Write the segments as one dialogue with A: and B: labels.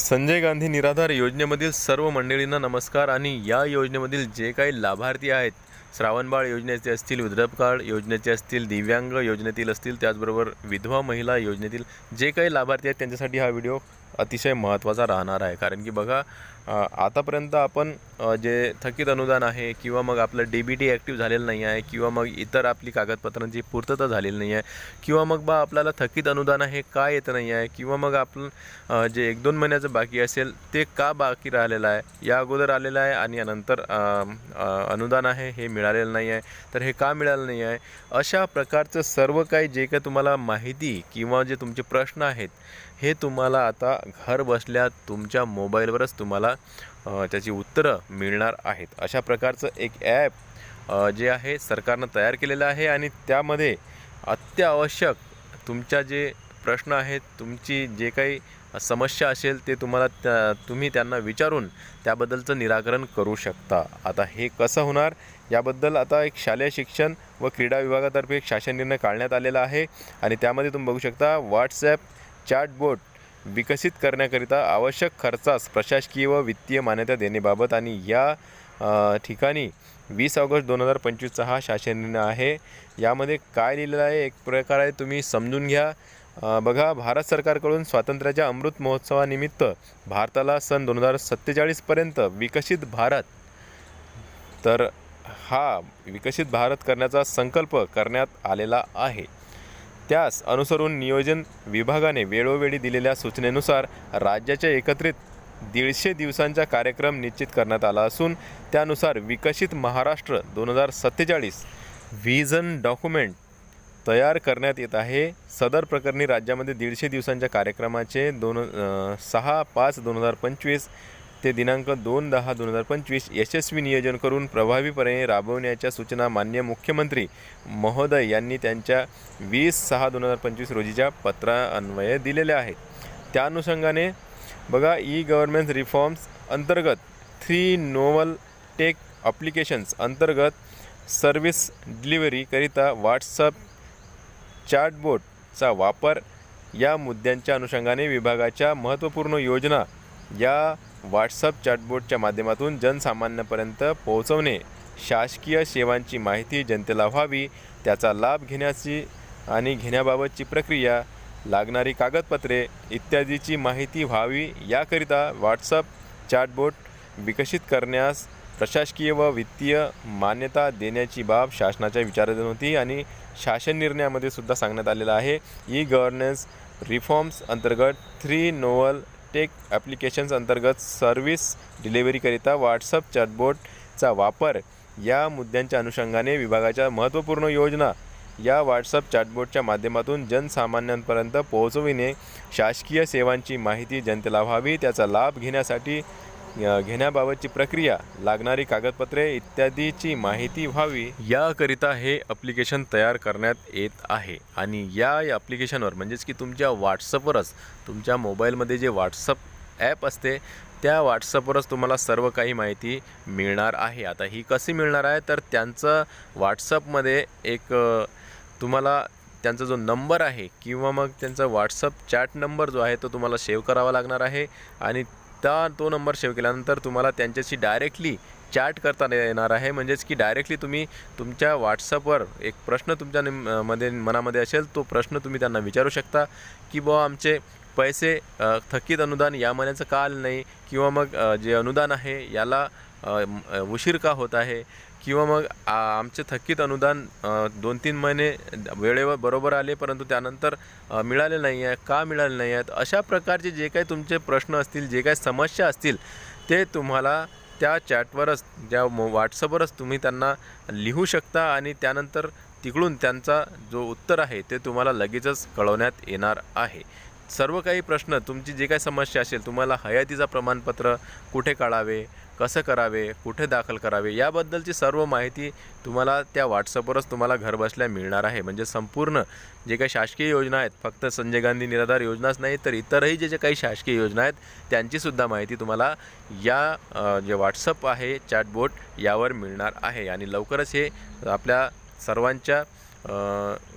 A: संजय गांधी निराधार योजनेमधील सर्व मंडळींना नमस्कार आणि या योजनेमधील जे काही लाभार्थी आहेत श्रावणबाळ योजनेचे असतील वृद्धपकाळ योजनेचे असतील दिव्यांग योजनेतील असतील त्याचबरोबर विधवा महिला योजनेतील जे काही लाभार्थी आहेत त्यांच्यासाठी हा व्हिडिओ अतिशय महत्त्वाचा राहणार आहे. कारण की बघा आतापर्यंत आपण जे थकीत अनुदान आहे किंवा मग आपलं डी बी टी ॲक्टिव्ह झालेलं नाही आहे किंवा मग इतर आपली कागदपत्रांची पूर्तता झालेली नाही आहे किंवा मग बा आपल्याला थकीत अनुदान आहे का येत नाही आहे किंवा मग आपण जे एक दोन महिन्याचं बाकी असेल ते का बाकी राहिलेलं आहे? या अगोदर आलेलं आहे आणि यानंतर अनुदान आहे हे मिळालेलं नाही आहे. तर हे का मिळालं नाही आहे? अशा प्रकारचं सर्व काही जे काही तुम्हाला माहिती किंवा जे तुमचे प्रश्न आहेत हे तुम्हाला आता घर बसल्या तुमच्या मोबाईलवरच तुम्हाला त्याची उत्तरं मिळणार आहेत. अशा प्रकारचं एक ॲप जे आहे सरकारनं तयार केलेलं आहे आणि त्यामध्ये अत्यावश्यक तुमच्या जे प्रश्न आहेत तुमची जे काही समस्या असेल ते तुम्हाला त्या तुम्ही त्यांना विचारून त्याबद्दलचं निराकरण करू शकता. आता हे कसं होणार? याबद्दल आता एक शालेय शिक्षण व क्रीडा विभागातर्फे एक शासन निर्णय काढण्यात आलेला आहे आणि त्यामध्ये तुम्ही बघू शकता व्हॉट्सॲप चॅटबोट विकसित करण्याकरिता आवश्यक खर्चास प्रशासकीय व वित्तीय मान्यता देण्याबाबत आणि या ठिकाणी वीस ऑगस्ट दोन हजार पंचवीसचा हा शासन निर्णय आहे. यामध्ये काय लिहिलेलं आहे? एक प्रकारे तुम्ही समजून घ्या. बघा भारत सरकारकडून स्वातंत्र्याच्या अमृत महोत्सवानिमित्त भारताला सन दोन हजार सत्तेचाळीसपर्यंत विकसित भारत तर हा विकसित भारत करण्याचा संकल्प करण्यात आलेला आहे. त्यास अनुसरून नियोजन विभागाने वेळोवेळी दिलेल्या सूचनेनुसार राज्याच्या एकत्रित दीडशे दिवसांचा कार्यक्रम निश्चित करण्यात आला असून त्यानुसार विकसित महाराष्ट्र दोन हजार सत्तेचाळीस व्हिजन डॉक्युमेंट तयार करण्यात येत आहे. सदर प्रकरणी राज्यामध्ये दीडशे दिवसांच्या कार्यक्रमाचे दोन सहा पाच दोन हजार पंचवीस ते दिनांक दोन दहा दोन हजार पंचवीस यशस्वी नियोजन करून प्रभावीपणे राबवण्याच्या सूचना मान्य मुख्यमंत्री महोदय यांनी त्यांच्या वीस सहा दोन हजार पंचवीस रोजीच्या पत्रान्वये दिलेल्या आहेत. त्या अनुषंगाने बघा ई गव्हर्नमेंट रिफॉर्म्स अंतर्गत थ्री नोवल टेक अप्लिकेशन्स अंतर्गत सर्व्हिस डिलिव्हरीकरिता व्हॉट्सअप चॅटबोटचा वापर या मुद्द्यांच्या अनुषंगाने विभागाच्या महत्त्वपूर्ण योजना या व्हॉट्सअप चॅटबोटच्या माध्यमातून जनसामान्यापर्यंत पोहोचवणे शासकीय सेवांची माहिती जनतेला व्हावी त्याचा लाभ घेण्याची आणि घेण्याबाबतची प्रक्रिया लागणारी कागदपत्रे इत्यादीची माहिती व्हावी याकरिता व्हॉट्सअप चॅटबोट विकसित करण्यास प्रशासकीय व वित्तीय मान्यता देण्याची बाब शासनाच्या विचाराधीन होती आणि शासन निर्णयामध्ये सुद्धा सांगण्यात आलेलं आहे. ई गव्हर्नन्स रिफॉर्म्स अंतर्गत थ्री नोवल टेक ॲप्लिकेशन्स अंतर्गत सर्व्हिस डिलिव्हरीकरिता व्हॉट्सअप चॅटबोटचा वापर या मुद्द्यांच्या अनुषंगाने विभागाच्या महत्त्वपूर्ण योजना या व्हॉट्सअप चॅटबोटच्या माध्यमातून जनसामान्यांपर्यंत पोहोचविणे शासकीय सेवांची माहिती जनतेला व्हावी त्याचा लाभ घेण्यासाठी घेण्याबाबतची प्रक्रिया लागणारी कागदपत्रे इत्यादीची माहिती व्हावी याकरिता हे ॲप्लिकेशन तयार करण्यात येत आहे. आणि या ॲप्लिकेशनवर म्हणजेच की तुमच्या व्हॉट्सअपवरच तुमच्या मोबाईलमध्ये जे व्हॉट्सअप ॲप असते त्या व्हॉट्सअपवरच तुम्हाला सर्व काही माहिती मिळणार आहे. आता ही कशी मिळणार आहे? तर त्यांचं व्हॉट्सअपमध्ये एक तुम्हाला त्यांचा जो नंबर आहे किंवा मग त्यांचा व्हॉट्सअप चॅट नंबर जो आहे तो तुम्हाला सेव्ह करावा लागणार आहे. आणि त्या तो नंबर सेव्ह केल्यानंतर तुम्हाला त्यांच्याशी डायरेक्टली चॅट करता येणार आहे. म्हणजेच की डायरेक्टली तुम्ही तुमच्या व्हॉट्सअपवर एक प्रश्न तुमच्या निममध्ये मनामध्ये असेल तो प्रश्न तुम्ही त्यांना विचारू शकता की बुवा आमचे पैसे थकीत अनुदान या महिन्याचं का आलं नाही? किंवा मग जे अनुदान आहे याला उशीर का होत आहे? किंवा मग आ, आमचे थकीत अनुदान दोन तीन महिने वेळेवर बरोबर आले परंतु त्यानंतर मिळाले नाही आहे का मिळाले नाही आहेत? अशा प्रकारचे जे काही तुमचे प्रश्न असतील जे काही समस्या असतील ते तुम्हाला त्या चॅटवरच ज्या व्हॉट्सअपवरच तुम्ही त्यांना लिहू शकता आणि त्यानंतर तिकडून त्यांचा जो उत्तर आहे ते तुम्हाला लगेचच कळवण्यात येणार आहे. सर्व काही प्रश्न तुमची जे काही समस्या असेल तुम्हाला हयातीचा प्रमाणपत्र कुठे काढावे कसं करावे कुठे दाखल करावे याबद्दलची सर्व माहिती तुम्हाला त्या व्हॉट्सअपवरच तुम्हाला घरबसल्या मिळणार आहे. म्हणजे संपूर्ण जे काही शासकीय योजना आहेत फक्त संजय गांधी निराधार योजनाच नाही तर इतरही जे जे काही शासकीय योजना आहेत त्यांचीसुद्धा माहिती तुम्हाला या जे व्हॉट्सअप आहे चॅटबोट यावर मिळणार आहे. आणि लवकरच हे आपल्या सर्वांच्या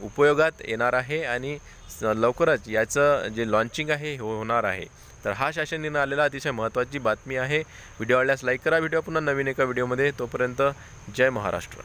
A: उपयोगात येणार आहे आणि स- लवकरच याचं जे लॉन्चिंग आहे हे होणार आहे. तर हा शासन निर्णय आलेला अतिशय महत्त्वाची बातमी आहे. व्हिडिओ आवडल्यास लाईक करा. व्हिडिओ पुन्हा नवीन एका व्हिडिओमध्ये. तोपर्यंत जय महाराष्ट्र.